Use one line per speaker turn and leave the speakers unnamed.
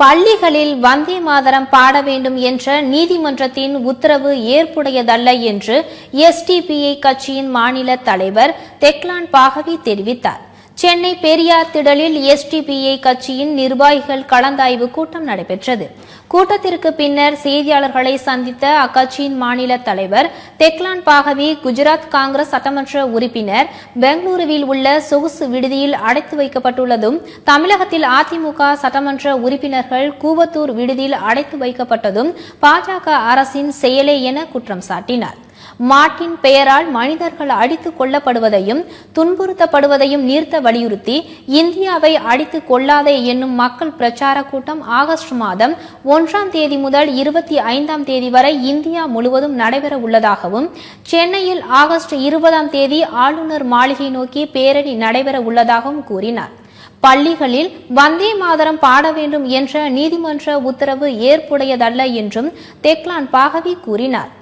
பள்ளிகளில் வந்தே மாதரம் பாட வேண்டும் என்ற நீதிமன்றத்தின் உத்தரவு ஏற்புடையதல்ல என்று எஸ்டிபிஐ கட்சியின் மாநில தலைவர் தெக்லான் பாகவி தெரிவித்தார். சென்னை பெரியார் திடலில் எஸ்டிபிஐ கட்சியின் நிர்வாகிகள் கலந்தாய்வு கூட்டம் நடைபெற்றது. கூட்டத்திற்கு பின்னர் செய்தியாளர்களை சந்தித்த அக்கட்சியின் மாநில தலைவர் தெக்லான் பாகவி குஜராத் காங்கிரஸ் சட்டமன்ற உறுப்பினர் பெங்களூருவில் உள்ள சொகுசு விடுதியில் அடைத்து வைக்கப்பட்டுள்ளதும் தமிழகத்தில் அதிமுக சட்டமன்ற உறுப்பினர்கள் கூவத்தூர் விடுதியில் அடைத்து வைக்கப்பட்டதும் பாஜக அரசின் செயலே என குற்றம் சாட்டினார். மாட்டின் பெயரால் மனிதர்கள் அடித்துக் கொல்லப்படுவதையும் துன்புறுத்தப்படுவதையும் நிறுத்த வலியுறுத்தி இந்தியாவை அடித்துக் கொள்ளாதே என்னும் மக்கள் பிரச்சார கூட்டம் ஆகஸ்ட் மாதம் ஒன்றாம் தேதி முதல் இருபத்தி ஐந்தாம் தேதி வரை இந்தியா முழுவதும் நடைபெற உள்ளதாகவும் சென்னையில் ஆகஸ்ட் இருபதாம் தேதி ஆளுநர் மாளிகை நோக்கி பேரணி நடைபெற உள்ளதாகவும் கூறினார். பள்ளிகளில் வந்தே மாதரம் பாட வேண்டும் என்ற நீதிமன்ற உத்தரவு ஏற்புடையதல்ல என்றும் தெக்லான் பாகவி கூறினார்.